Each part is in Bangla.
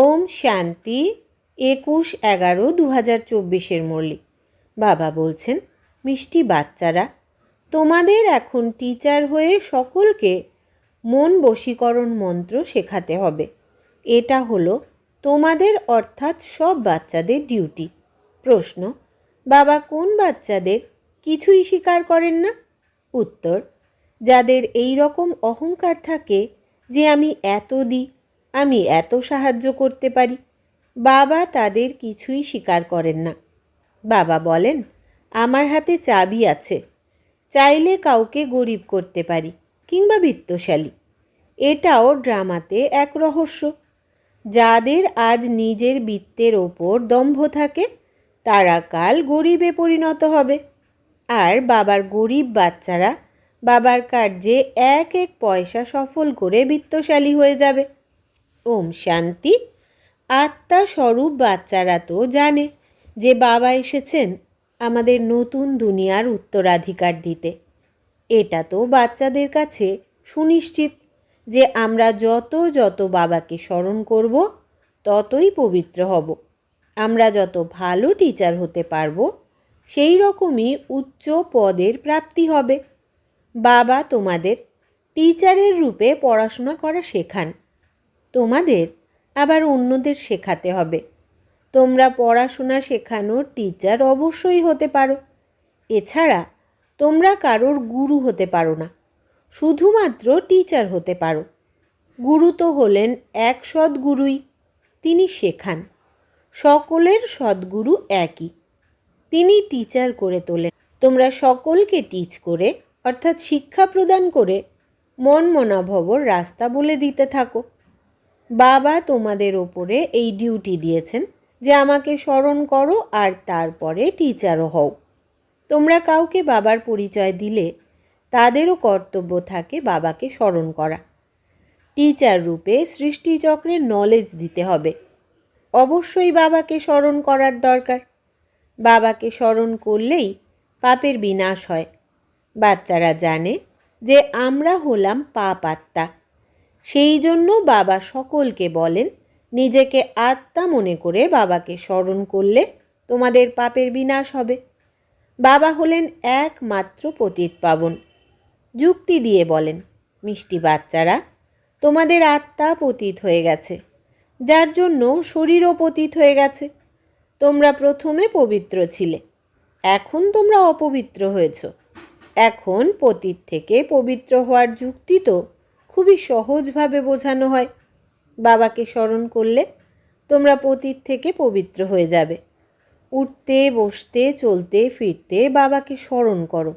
ওম শান্তি, একুশ এগারো দু হাজার চব্বিশের মল্লিক বাবা বলছেন, মিষ্টি বাচ্চারা, তোমাদের এখন টিচার হয়ে সকলকে মন বশীকরণ মন্ত্র শেখাতে হবে। এটা হলো তোমাদের অর্থাৎ সব বাচ্চাদের ডিউটি প্রশ্ন, বাবা কোন বাচ্চাদের কিছুই স্বীকার করেন না? উত্তর, যাদের এই রকম অহংকার থাকে যে আমি এত দিই আমি এত সাহায্য করতে পারি। বাবা তাদের কিছুই স্বীকার করেন না। বাবা বলেন, আমার হাতে চাবি আছে। চাইলে কাউকে গরিব করতে পারি কিংবা বিত্তশালী। এটাও ড্রামাতে এক রহস্য। যাদের আজ নিজের বৃত্তের ওপর দম্ভ থাকে, তারা কাল গরিবে পরিণত হবে। আর বাবার গরিব বাচ্চারা বাবার কার্যে এক এক পয়সা সফল করে বিত্তশালী হয়ে যাবে। ওম শান্তি। আত্মা স্বরূপ বাচ্চারা তো জানে যে বাবা এসেছেন আমাদের নতুন দুনিয়ার উত্তরাধিকার দিতে। এটা তো বাচ্চাদের কাছে সুনিশ্চিত যে আমরা যত যত বাবাকে স্মরণ করব, ততই পবিত্র হব। আমরা যত ভালো টিচার হতে পারব, সেই রকমই উচ্চ পদের প্রাপ্তি হবে। বাবা তোমাদের টিচারের রূপে পড়াশোনা করা শেখান। তোমাদের আবার অন্যদের শেখাতে হবে। তোমরা পড়াশোনা শেখানোর টিচার অবশ্যই হতে পারো। এছাড়া তোমরা কারোর গুরু হতে পারো না, শুধুমাত্র টিচার হতে পারো। গুরু তো হলেন এক সদ্গুরুই, তিনি শেখান। সকলের সদ্গুরু একই, তিনি টিচার করে তোলেন। তোমরা সকলকে টিচ করে, অর্থাৎ শিক্ষা প্রদান করে মন মনাভবর রাস্তা বলে দিতে থাকো। বাবা তোমাদের ওপরে এই ডিউটি দিয়েছেন যে আমাকে স্মরণ করো আর তারপরে টিচারও হও। তোমরা কাউকে বাবার পরিচয় দিলে তাদেরও কর্তব্য থাকে বাবাকে স্মরণ করা। টিচার রূপে সৃষ্টিচক্রের নলেজ দিতে হবে। অবশ্যই বাবাকে স্মরণ করার দরকার। বাবাকে স্মরণ করলেই পাপের বিনাশ হয়। বাচ্চারা জানে যে আমরা হলাম পাপ আত্মা। সেই জন্য বাবা সকলকে বলেন, নিজেকে আত্মা মনে করে বাবাকে স্মরণ করলে তোমাদের পাপের বিনাশ হবে। বাবা হলেন একমাত্র পতিত পাবন। যুক্তি দিয়ে বলেন, মিষ্টি বাচ্চারা, তোমাদের আত্মা পতিত হয়ে গেছে, যার জন্য শরীরও পতিত হয়ে গেছে। তোমরা প্রথমে পবিত্র ছিলে, এখন তোমরা অপবিত্র হয়েছ। এখন পতিত থেকে পবিত্র হওয়ার যুক্তি তো খুবই সহজভাবে বোঝানো হয়। বাবাকে স্মরণ করলে তোমরা পতিত থেকে পবিত্র হয়ে যাবে। উঠতে, বসতে, চলতে, ফিরতে বাবাকে স্মরণ করো।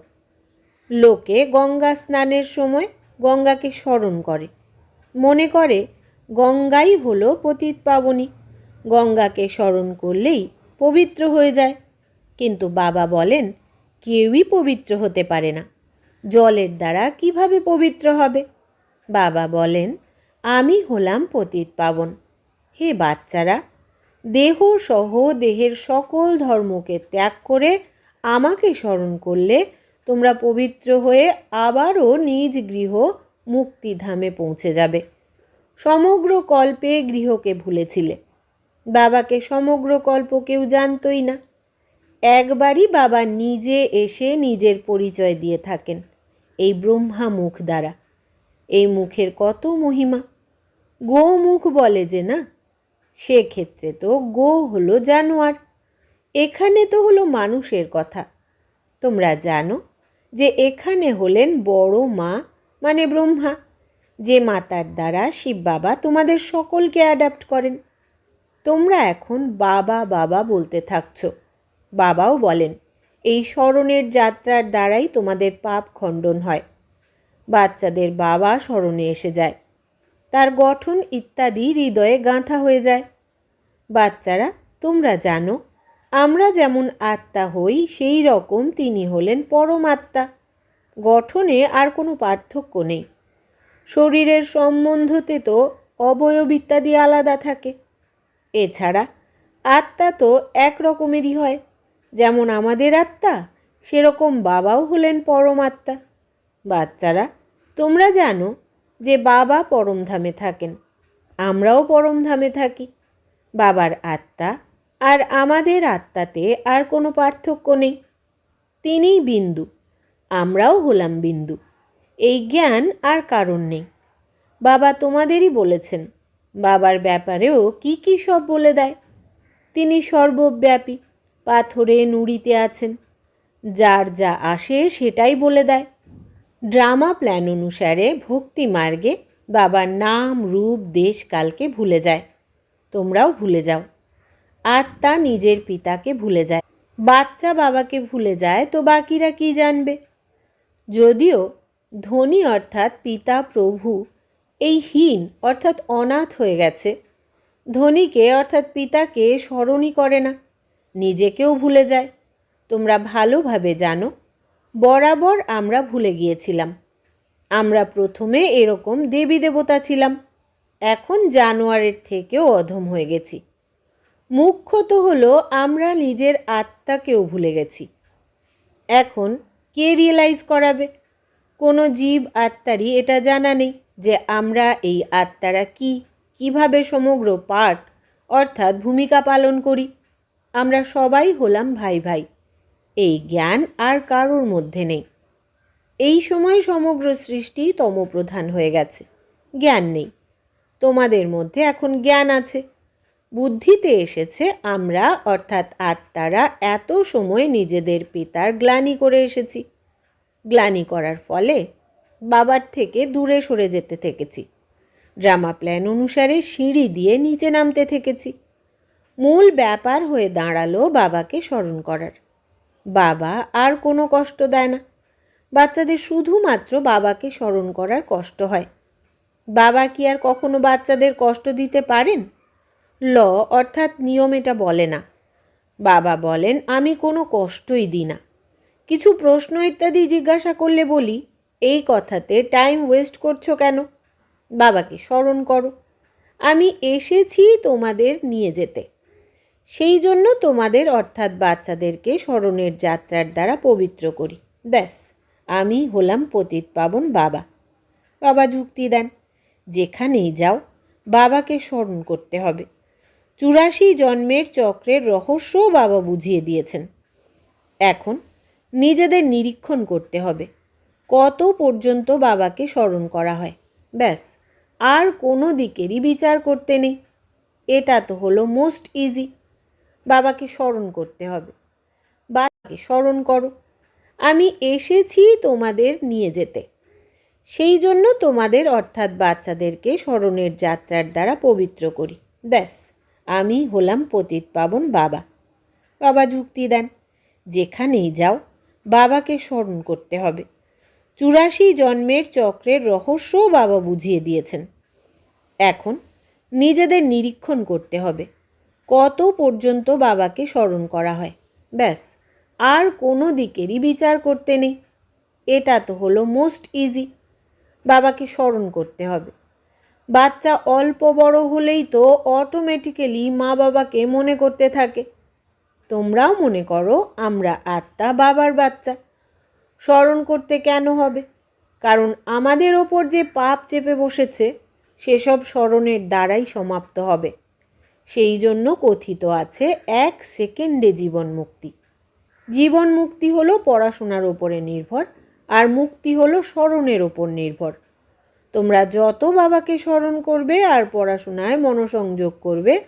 লোকে গঙ্গা স্নানের সময় গঙ্গাকে স্মরণ করে। মনে করে, গঙ্গাই হলো পতিত পাবনী। গঙ্গাকে স্মরণ করলেই পবিত্র হয়ে যায়। কিন্তু বাবা বলেন, কেউই পবিত্র হতে পারে না। জলের দ্বারা কীভাবে পবিত্র হবে? বাবা বলেন, আমি হলাম পতিত পাবন। হে বাচ্চারা, দেহ সহ দেহের সকল ধর্মকে ত্যাগ করে আমাকে স্মরণ করলে তোমরা পবিত্র হয়ে আবারও নিজ গৃহ মুক্তিধামে পৌঁছে যাবে। সমগ্র কল্পে গৃহকে ভুলেছিলে। বাবাকে সমগ্র কল্প কেউ জানতই না। একবারই বাবা নিজে এসে নিজের পরিচয় দিয়ে থাকেন, এই ব্রহ্মা মুখ দ্বারা। এই মুখের কত মহিমা? গো মুখ বলে যে না সেক্ষেত্রে তো গো হলো জানোয়ার। এখানে তো হলো মানুষের কথা। তোমরা জানো যে এখানে হলেন বড় মা মানে ব্রহ্মা, যে মাতার দ্বারা শিব বাবা তোমাদের সকলকে অ্যাডাপ্ট করেন। তোমরা এখন বাবা বাবা বলতে থাকছ। বাবাও বলেন, এই স্মরণের যাত্রার দ্বারাই তোমাদের পাপ খণ্ডন হয়। বাচ্চাদের বাবা স্মরণে এসে যায়। তার গঠন ইত্যাদি হৃদয়ে গাঁথা হয়ে যায়। বাচ্চারা, তোমরা জানো, আমরা যেমন আত্মা হই, সেই রকম তিনি হলেন পরমাত্মা। গঠনে আর কোনো পার্থক্য নেই। শরীরের সম্বন্ধতে তো অবয়ব ইত্যাদি আলাদা থাকে। এছাড়া আত্মা তো এক রকমেরই হয়। যেমন আমাদের আত্মা, সেরকম বাবাও হলেন পরমাত্মা। বাচ্চারা, তোমরা জানো যে বাবা পরমধামে থাকেন। আমরাও পরমধামে থাকি। বাবার আত্মা আর আমাদের আত্মাতে আর কোনো পার্থক্য নেই। তিনিই বিন্দু, আমরাও হলাম বিন্দু। এই জ্ঞান আর কারণ নেই। বাবা তোমাদেরই বলেছেন, বাবার ব্যাপারেও কি কি সব বলে দেয়। তিনি সর্বব্যাপী, পাথরে নুড়িতে আছেন। যার যা আসে সেটাই বলে দেয়। ড্রামা প্ল্যান অনুসারে ভক্তি মার্গে বাবার নাম, রূপ, দেশ, কালকে ভুলে যায়। তোমরাও ভুলে যাও। আত্মা নিজের পিতাকে ভুলে যায়। বাচ্চা বাবাকে ভুলে যায় তো বাকিরা কি জানবে? যদিও ধনী অর্থাৎ পিতা, প্রভু এই হীন অর্থাৎ অনাথ হয়ে গেছে। ধনীকে অর্থাৎ পিতাকে স্মরণই করে না। নিজেকেও ভুলে যায়। তোমরা ভালোভাবে জানো বরাবর আমরা ভুলে গিয়েছিলাম। আমরা প্রথমে এরকম দেবী দেবতা ছিলাম। এখন জানোয়ারের থেকেও অধম হয়ে গেছি। মুখ্যত হলো আমরা নিজের আত্মাকেও ভুলে গেছি। এখন কে রিয়েলাইজ করাবে? কোনো জীব আত্মারই এটা জানা নেই যে আমরা এই আত্মারা কি, কীভাবে সমগ্র পাঠ অর্থাৎ ভূমিকা পালন করি। আমরা সবাই হলাম ভাই ভাই এই জ্ঞান আর কারোর মধ্যে নেই। এই সময় সমগ্র সৃষ্টি তমপ্রধান হয়ে গেছে। জ্ঞান নেই। তোমাদের মধ্যে এখন জ্ঞান আছে। বুদ্ধিতে এসেছে আমরা, অর্থাৎ আত্মারা, এত সময় নিজেদের পিতার গ্লানি করে এসেছি। গ্লানি করার ফলে বাবার থেকে দূরে সরে যেতে থেকেছি। ড্রামা প্ল্যান অনুসারে সিঁড়ি দিয়ে নিচে নামতে থেকেছি। মূল ব্যাপার হয়ে দাঁড়াল বাবাকে স্মরণ করার। বাবা আর কোনো কষ্ট দেয় না। বাচ্চাদের শুধুমাত্র বাবাকে স্মরণ করার কষ্ট হয়। বাবা কি আর কখনো বাচ্চাদের কষ্ট দিতে পারেন? ল অর্থাৎ নিয়ম এটা বলে না। বাবা বলেন, আমি কোনো কষ্টই দিই না। কিছু প্রশ্ন ইত্যাদি জিজ্ঞাসা করলে বলি, এই কথাতে টাইম ওয়েস্ট করছ কেন? বাবাকে স্মরণ করো। আমি এসেছি তোমাদের নিয়ে যেতে। সেই জন্য তোমাদের, অর্থাৎ বাচ্চাদেরকে স্মরণের যাত্রার দ্বারা পবিত্র করি। ব্যাস, আমি হলাম পতিত পাবন বাবা। বাবা যুক্তি দেন, যেখানেই যাও, বাবাকে স্মরণ করতে হবে। চুরাশি জন্মের চক্রের রহস্যও বাবা বুঝিয়ে দিয়েছেন। এখন নিজেদের নিরীক্ষণ করতে হবে, কত পর্যন্ত বাবাকে স্মরণ করা হয়। ব্যাস, আর কোনো দিকেরই বিচার করতে নেই। এটা তো হলো মোস্ট ইজি বাবাকে স্মরণ করতে হবে। বাবাকে স্মরণ করো, আমি এসেছি তোমাদের নিয়ে যেতে। সেই জন্য তোমাদের অর্থাৎ বাচ্চাদেরকে স্মরণের যাত্রার দ্বারা পবিত্র করি। ব্যাস, আমি হলাম পতিত পাবন বাবা। বাবা যুক্তি দেন, যেখানেই যাও, বাবাকে স্মরণ করতে হবে। চুরাশি জন্মের চক্রের রহস্যও বাবা বুঝিয়ে দিয়েছেন। এখন নিজেদের নিরীক্ষণ করতে হবে। কত পর্যন্ত বাবাকে স্মরণ করা হয়। ব্যাস, আর কোনো দিকেরই বিচার করতে নেই। এটা তো হলো মোস্ট ইজি। বাবাকে স্মরণ করতে হবে। বাচ্চা অল্প বড় হলেই তো অটোমেটিক্যালি মা বাবাকে মনে করতে থাকে। তোমরাও মনে করো আমরা আত্মা, বাবার বাচ্চা। স্মরণ করতে কেন হবে? কারণ আমাদের ওপর যে পাপ চেপে বসেছে, সেসব স্মরণের দ্বারাই সমাপ্ত হবে। সেই জন্য কথিত আছে এক সেকেন্ডে জীবন মুক্তি। জীবন মুক্তি হলো পড়াশোনার ওপরে নির্ভর, আর মুক্তি হলো স্মরণের ওপর নির্ভর। তোমরা যত বাবাকে স্মরণ করবে আর পড়াশোনায় মনোসংযোগ করবে,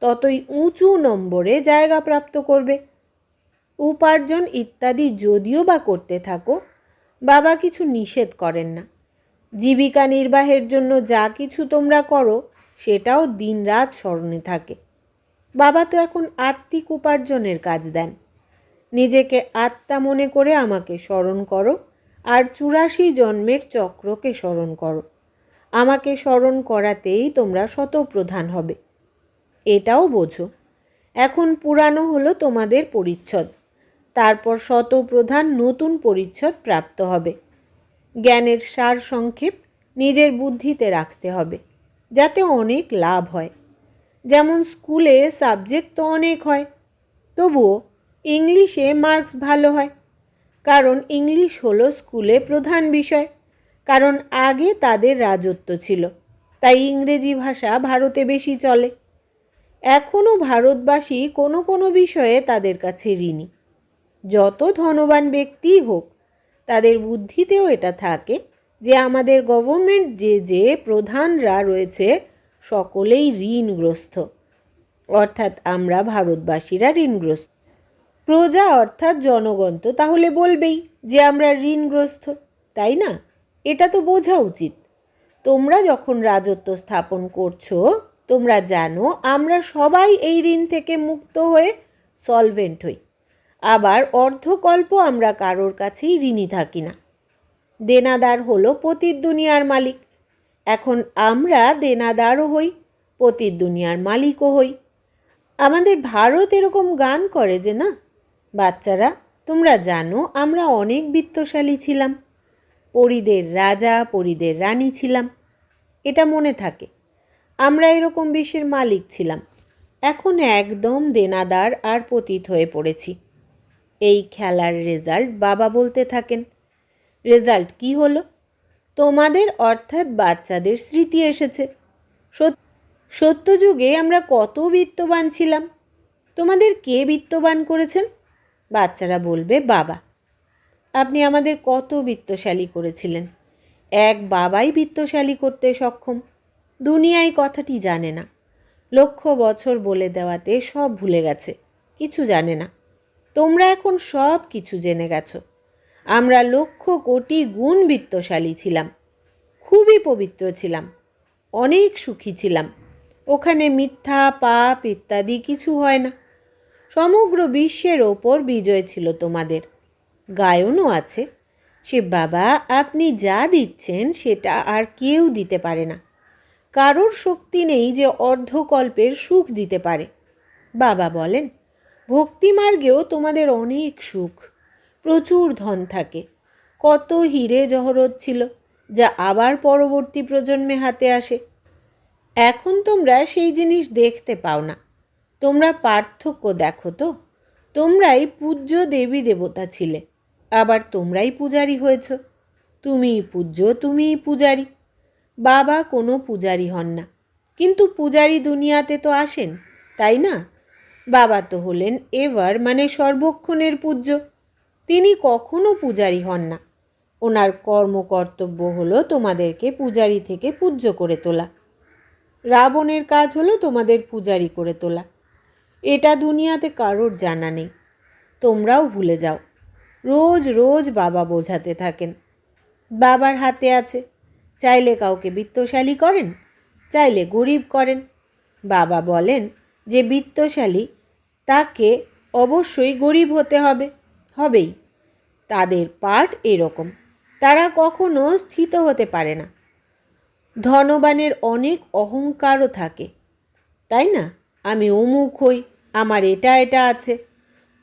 ততই উঁচু নম্বরে জায়গা প্রাপ্ত করবে। উপার্জন ইত্যাদি যদিও বা করতে থাকো, বাবা কিছু নিষেধ করেন না। জীবিকা নির্বাহের জন্য যা কিছু তোমরা করো সেটাও দিনরাত স্মরণে থাকে। বাবা তো এখন আত্মিক উপার্জনের কাজ দেন। নিজেকে আত্মা মনে করে আমাকে স্মরণ করো আর চুরাশি জন্মের চক্রকে স্মরণ করো। আমাকে স্মরণ করাতেই তোমরা শতপ্রধান হবে। এটাও বোঝো। এখন পুরানো হলো তোমাদের পরিচ্ছদ। তারপর শতপ্রধান নতুন পরিচ্ছদ প্রাপ্ত হবে। জ্ঞানের সার সংক্ষেপ নিজের বুদ্ধিতে রাখতে হবে। যাতে অনেক লাভ হয়। যেমন স্কুলে সাবজেক্ট তো অনেক হয়, তবুও ইংলিশে মার্কস ভালো হয়। কারণ ইংলিশ হলো স্কুলে প্রধান বিষয়, কারণ আগে তাদের রাজত্ব ছিল, তাই ইংরেজি ভাষা ভারতে বেশি চলে। এখনও ভারতবাসী কোনো কোনো বিষয়ে তাদের কাছে ঋণী। যত ধনবান ব্যক্তিই হোক, তাদের বুদ্ধিতেও এটা থাকে। যে আমাদের গভর্নমেন্ট যে যে প্রধানরা রয়েছে, সকলেই ঋণগ্রস্ত। অর্থাৎ আমরা ভারতবাসীরা ঋণগ্রস্ত। প্রজা অর্থাৎ জনগণ তো তাহলে বলবেই যে আমরা ঋণগ্রস্ত, তাই না? এটা তো বোঝা উচিত। তোমরা যখন রাজত্ব স্থাপন করছ, তোমরা জানো আমরা সবাই এই ঋণ থেকে মুক্ত হয়ে সলভেন্ট হই। আবার অর্ধকল্প আমরা কারোর কাছেই ঋণী থাকি না। দেনাদার হলো পতির দুনিয়ার মালিক। এখন আমরা দেনাদারও হই পতির দুনিয়ার মালিকও হই। আমাদের ভারত এরকম গান করে যে, না, বাচ্চারা, তোমরা জানো আমরা অনেক বিত্তশালী ছিলাম। পরিদের রাজা, পরিদের রানী ছিলাম। এটা মনে থাকে, আমরা এরকম বিশ্বের মালিক ছিলাম। এখন একদম দেনাদার আর পতিত হয়ে পড়েছি। এই খেলার রেজাল্ট বাবা বলতে থাকেন। রেজাল্ট কি হলো? তোমাদের অর্থাৎ বাচ্চাদের স্মৃতি এসেছে। সত্য সত্যযুগে আমরা কত বিত্তবান ছিলাম। তোমাদের কে বিত্তবান করেছেন? বাচ্চারা বলবে, বাবা। আপনি আমাদের কত বিত্তশালী করেছিলেন। এক বাবাই বিত্তশালী করতে সক্ষম। দুনিয়ায় কথাটি জানে না। লক্ষ বছর বলে দেওয়াতে সব ভুলে গেছে। কিছু জানে না। তোমরা এখন সব কিছু জেনে গেছো। আমরা লক্ষ কোটি গুণ বিত্তশালী ছিলাম। খুবই পবিত্র ছিলাম। অনেক সুখী ছিলাম। ওখানে মিথ্যা, পাপ ইত্যাদি কিছু হয় না। সমগ্র বিশ্বের ওপর বিজয় ছিল তোমাদের। গায়নও আছে। সে বাবা, আপনি যা দিচ্ছেন সেটা আর কেউ দিতে পারে না। কারোর শক্তি নেই যে অর্ধকল্পের সুখ দিতে পারে। বাবা বলেন, ভক্তিমার্গেও তোমাদের অনেক সুখ। প্রচুর ধন থাকে। কত হিরে জহরত ছিল যা আবার পরবর্তী প্রজন্মে হাতে আসে। এখন তোমরা সেই জিনিস দেখতে পাও না। তোমরা পার্থক্য দেখো তো। তোমরাই পূজ্য দেবী দেবতা ছিলে, আবার তোমরাই পূজারি হয়েছ। তুমিই পূজ্য তুমিই পূজারি। বাবা কোনো পূজারি হন না। কিন্তু পূজারি দুনিয়াতে তো আসেন, তাই না? বাবা তো হলেন এভার মানে সর্বক্ষণের পূজ্য। তিনি কখনো পূজারি হন না। ওনার কর্মকর্তব্য হলো তোমাদেরকে পূজারি থেকে পূজ্য করে তোলা। রাবণের কাজ হলো তোমাদের পূজারি করে তোলা। এটা দুনিয়াতে কারোর জানা নেই। তোমরাও ভুলে যাও। রোজ রোজ বাবা বোঝাতে থাকেন। বাবার হাতে আছে। চাইলে কাউকে বিত্তশালী করেন, চাইলে গরিব করেন। বাবা বলেন, যে বিত্তশালী, তাকে অবশ্যই গরিব হতে হবে। হবেই। তাদের পাঠ এরকম। তারা কখনো স্থিত হতে পারে না। ধনবানের অনেক অহংকারও থাকে। তাই না? আমি অমুক হই, আমার এটা এটা আছে।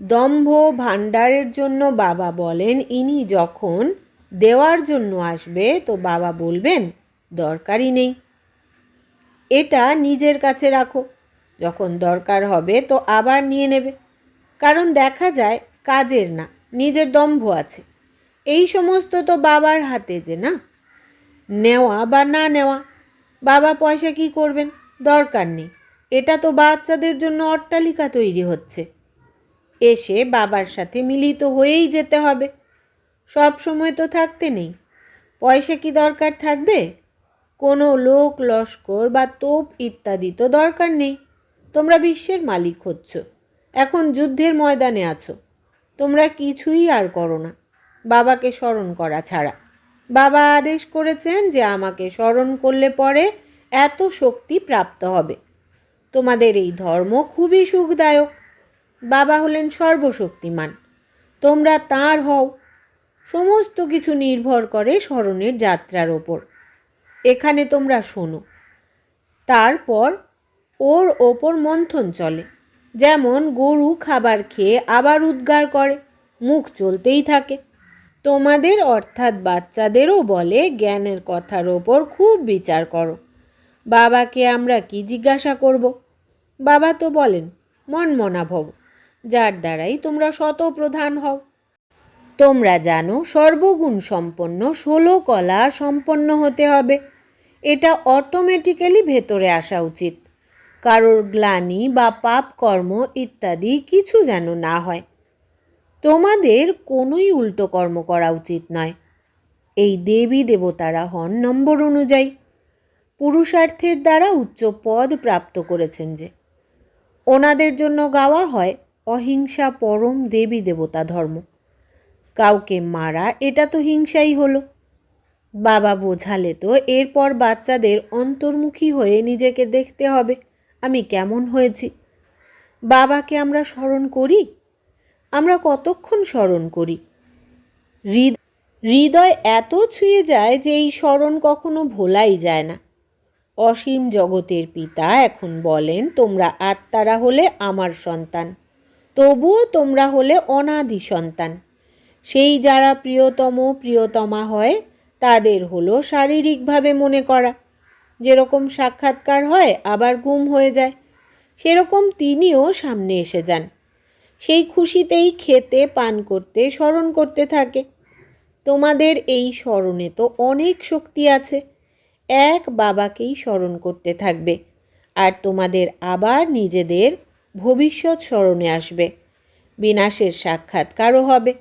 দম্ভ ভাণ্ডারের জন্য বাবা বলেন, ইনি যখন দেওয়ার জন্য আসবে, তো বাবা বলবেন, দরকারই নেই। এটা নিজের কাছে রাখো। যখন দরকার হবে, তো আবার নিয়ে নেবে। কারণ দেখা যায় কাজের না, নিজের দম্ভ আছে। এই সমস্ত তো বাবার হাতে যে, না? নেওয়া বা না নেওয়া, বাবা পয়সা কি করবেন? দরকার নেই। এটা তো বাচ্চাদের জন্য অট্টালিকা তৈরি হচ্ছে। এসে বাবার সাথে মিলিত হয়েই যেতে হবে। সব সময় তো থাকতে নেই। পয়সা কি দরকার থাকবে? কোনো লোক, লস্কর বা তোপ ইত্যাদি তো দরকার নেই। তোমরা বিশ্বের মালিক হচ্ছ। এখন যুদ্ধের ময়দানে আছো। তোমরা কিছুই আর করো না। বাবাকে স্মরণ করা ছাড়া। বাবা আদেশ করেছেন যে আমাকে স্মরণ করলে পরে এত শক্তি প্রাপ্ত হবে। তোমাদের এই ধর্ম খুবই সুখদায়ক। বাবা হলেন সর্বশক্তিমান। তোমরা তাঁর হও। সমস্ত কিছু নির্ভর করে স্মরণের যাত্রার ওপর। এখানে তোমরা শোনো। তারপর ওর ওপর মন্থন চলে। যেমন গরু খাবার খেয়ে আবার উদ্গার করে, মুখ চলতেই থাকে। তোমাদের অর্থাৎ বাচ্চাদেরও বলে জ্ঞানের কথার ওপর খুব বিচার করো। বাবাকে আমরা কি জিজ্ঞাসা করব? বাবা তো বলেন, মনমনা ভব, যার দ্বারাই তোমরা শতপ্রধান হও। তোমরা জানো সর্বগুণ সম্পন্ন ষোলো কলা সম্পন্ন হতে হবে। এটা অটোমেটিক্যালি ভেতরে আসা উচিত। কারোর গ্লানি বা পাপ কর্ম ইত্যাদি কিছু যেন না হয়। তোমাদের কোনোই উল্টো কর্ম করা উচিত নয়। এই দেবী দেবতারা হন নম্বর অনুযায়ী। পুরুষার্থের দ্বারা উচ্চ পদ প্রাপ্ত করেছেন যে। ওনাদের জন্য গাওয়া হয় অহিংসা পরম দেবী দেবতা ধর্ম। কাউকে মারা এটা তো হিংসাই হলো। বাবা বোঝালে তো এরপর বাচ্চাদের অন্তর্মুখী হয়ে নিজেকে দেখতে হবে। আমি কেমন হয়েছি? বাবাকে আমরা স্মরণ করি? আমরা কতক্ষণ স্মরণ করি? হৃদয় এত ছুঁয়ে যায় যে এই স্মরণ কখনো ভোলাই যায় না। অসীম জগতের পিতা এখন বলেন, তোমরা আত্মারা হলে আমার সন্তান, তবুও তোমরা হলে অনাদি সন্তান। সেই যারা প্রিয়তম, প্রিয়তমা হয়, তাদের হলো শারীরিকভাবে মনে করা। যেরকম সাক্ষাৎকার হয়, আবার গুম হয়ে যায়। সেরকম তিনিও সামনে এসে যান। সেই খুশিতেই খেতে, পান করতে, স্মরণ করতে থাকে। তোমাদের এই স্মরণে তো অনেক শক্তি আছে। এক বাবাকেই স্মরণ করতে থাকবে। আর তোমাদের আবার নিজেদের ভবিষ্যৎ স্মরণে আসবে। বিনাশের সাক্ষাৎকারও হবে।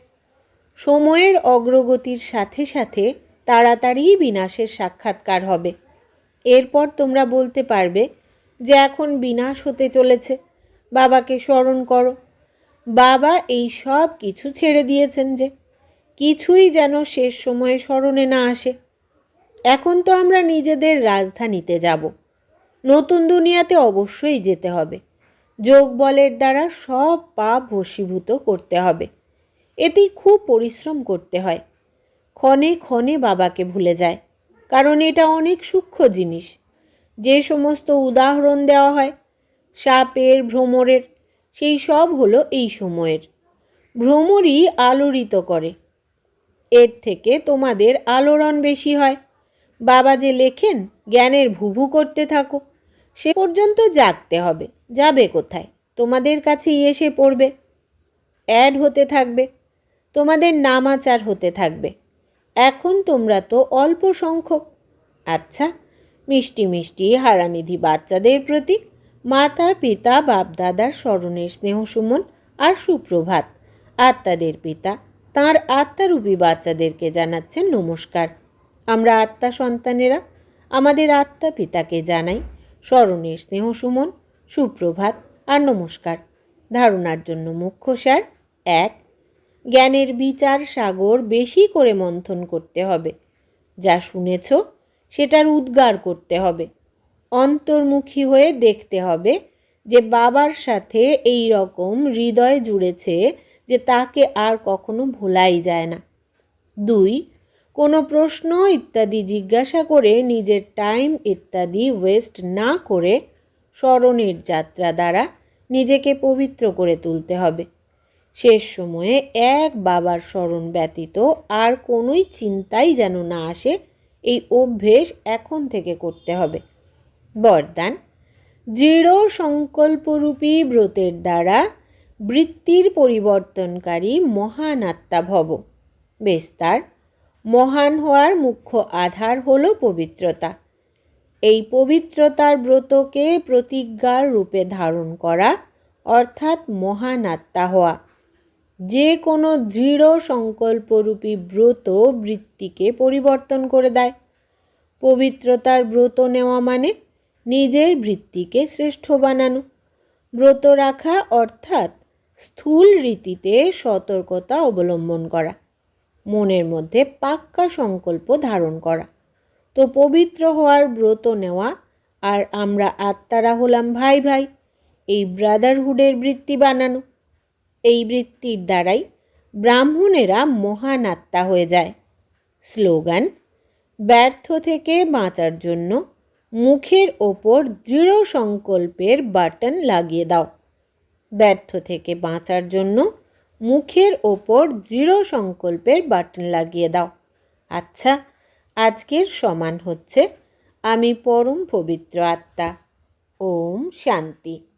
সময়ের অগ্রগতির সাথে সাথে তাড়াতাড়ি বিনাশের সাক্ষাৎকার হবে। এরপর তোমরা বলতে পারবে যে এখন বিনাশ হতে চলেছে। বাবাকে স্মরণ করো। বাবা এই সব কিছু ছেড়ে দিয়েছেন যে, কিছুই যেন শেষ সময়ে স্মরণে না আসে। এখন তো আমরা নিজেদের রাজধানীতে যাব। নতুন দুনিয়াতে অবশ্যই যেতে হবে। যোগ বলের দ্বারা সব পাপ ভস্মীভূত করতে হবে। এতেই খুব পরিশ্রম করতে হয়। ক্ষণে ক্ষণে বাবাকে ভুলে যায়। কারণ এটা অনেক সূক্ষ্ম জিনিস। যে সমস্ত উদাহরণ দেওয়া হয়, সাপের, ভ্রমরের, সেই সব হলো এই সময়ের। ভ্রমরই আলোড়িত করে। এর থেকে তোমাদের আলোড়ন বেশি হয়। বাবা যে লেখেন, জ্ঞানের ভুভু করতে থাকো সে পর্যন্ত জাগতে হবে। যাবে কোথায়? তোমাদের কাছে এসে পড়বে। অ্যাড হতে থাকবে। তোমাদের নামাচার হতে থাকবে। এখন তোমরা তো অল্প সংখ্যক। আচ্ছা মিষ্টি মিষ্টি হারানিধি বাচ্চাদের প্রতি মাতা, পিতা, বাপদাদার স্মরণের স্নেহসুমন আর সুপ্রভাত। আত্মাদের পিতা, তাঁর আত্মারূপী বাচ্চাদেরকে জানাচ্ছেন নমস্কার। আমরা আত্মা সন্তানেরা, আমাদের আত্মা পিতাকে জানাই। স্মরণের স্নেহসুমন সুপ্রভাত আর নমস্কার। ধারণার জন্য মুখ্য সার এক জ্ঞানের বিচার সাগর বেশি করে মন্থন করতে হবে। যা শুনেছ, সেটার উদ্গার করতে হবে। অন্তর্মুখী হয়ে দেখতে হবে যে বাবার সাথে এই রকম হৃদয় জুড়েছে যে তাকে আর কখনো ভোলাই যায় না। দুই, কোনো প্রশ্ন ইত্যাদি জিজ্ঞাসা করে নিজের টাইম ইত্যাদি ওয়েস্ট না করে স্মরণের যাত্রা দ্বারা নিজেকে পবিত্র করে তুলতে হবে। শেষ সময়ে এক বাবার স্মরণ ব্যতীত আর কোনোই চিন্তাই যেন না আসে, এই অভ্যেস এখন থেকে করতে হবে। বরদান, দৃঢ় সংকল্পরূপী ব্রতের দ্বারা বৃত্তির পরিবর্তনকারী মহান আত্মা ভব। বেস্তার, মহান হওয়ার মুখ্য আধার হল পবিত্রতা। এই পবিত্রতার ব্রতকে প্রতিজ্ঞার রূপে ধারণ করা, অর্থাৎ মহান আত্মা হওয়া। যে কোনো দৃঢ় সংকল্পরূপী ব্রত বৃত্তিকে পরিবর্তন করে দেয়। পবিত্রতার ব্রত নেওয়া মানে নিজের বৃত্তিকে শ্রেষ্ঠ বানানো। ব্রত রাখা অর্থাৎ স্থূল রীতিতে সতর্কতা অবলম্বন করা, মনের মধ্যে পাক্কা সংকল্প ধারণ করা। তো পবিত্র হওয়ার ব্রত নেওয়া আর আমরা আত্মারা হলাম ভাই ভাই, এই ব্রাদারহুডের বৃত্তি বানানো। এই বৃত্তির দ্বারাই ব্রাহ্মণেরা মহান আত্মা হয়ে যায়। স্লোগান, ব্যর্থ থেকে বাঁচার জন্য মুখের ওপর দৃঢ় সংকল্পের বাটন লাগিয়ে দাও। ব্যর্থ থেকে বাঁচার জন্য মুখের ওপর দৃঢ় সংকল্পের বাটন লাগিয়ে দাও। আচ্ছা আজকের সমান হচ্ছে, আমি পরম পবিত্র আত্মা। ওম শান্তি।